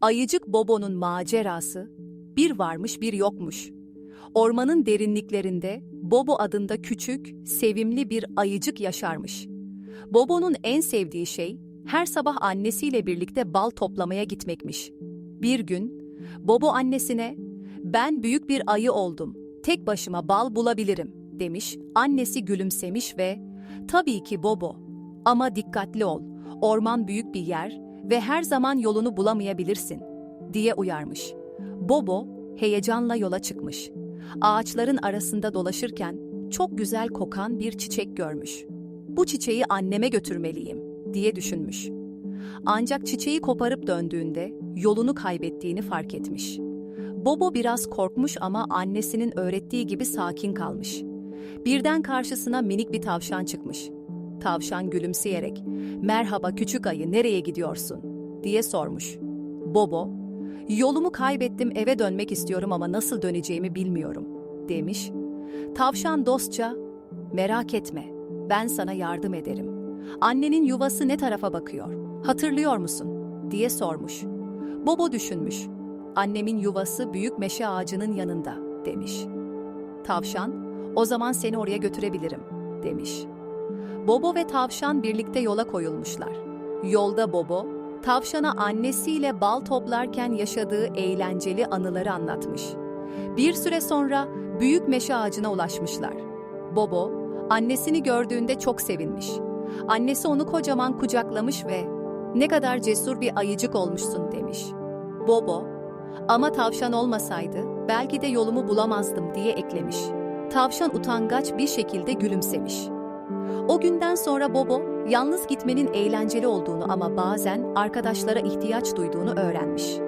Ayıcık Bobo'nun macerası bir varmış bir yokmuş. Ormanın derinliklerinde Bobo adında küçük, sevimli bir ayıcık yaşarmış. Bobo'nun en sevdiği şey her sabah annesiyle birlikte bal toplamaya gitmekmiş. Bir gün Bobo annesine "Ben büyük bir ayı oldum. Tek başıma bal bulabilirim." demiş. Annesi gülümsemiş ve "Tabii ki Bobo. Ama dikkatli ol. Orman büyük bir yer ve her zaman yolunu bulamayabilirsin." diye uyarmış. Bobo heyecanla yola çıkmış. Ağaçların arasında dolaşırken çok güzel kokan bir çiçek görmüş. Bu çiçeği anneme götürmeliyim diye düşünmüş. Ancak çiçeği koparıp döndüğünde yolunu kaybettiğini fark etmiş. Bobo biraz korkmuş ama annesinin öğrettiği gibi sakin kalmış. Birden karşısına minik bir tavşan çıkmış. Tavşan gülümseyerek, "Merhaba küçük ayı, nereye gidiyorsun?" diye sormuş. Bobo, "Yolumu kaybettim, eve dönmek istiyorum ama nasıl döneceğimi bilmiyorum." demiş. Tavşan dostça, "Merak etme, ben sana yardım ederim. Annenin yuvası ne tarafa bakıyor? Hatırlıyor musun?" diye sormuş. Bobo düşünmüş. Annemin yuvası büyük meşe ağacının yanında demiş. Tavşan, o zaman seni oraya götürebilirim demiş. Bobo ve tavşan birlikte yola koyulmuşlar. Yolda Bobo, tavşana annesiyle bal toplarken yaşadığı eğlenceli anıları anlatmış. Bir süre sonra büyük meşe ağacına ulaşmışlar. Bobo, annesini gördüğünde çok sevinmiş. Annesi onu kocaman kucaklamış ve "Ne kadar cesur bir ayıcık olmuşsun." demiş. Bobo, "Ama tavşan olmasaydı belki de yolumu bulamazdım." diye eklemiş. Tavşan utangaç bir şekilde gülümsemiş. O günden sonra Bobo, yalnız gitmenin eğlenceli olduğunu ama bazen arkadaşlara ihtiyaç duyduğunu öğrenmiş.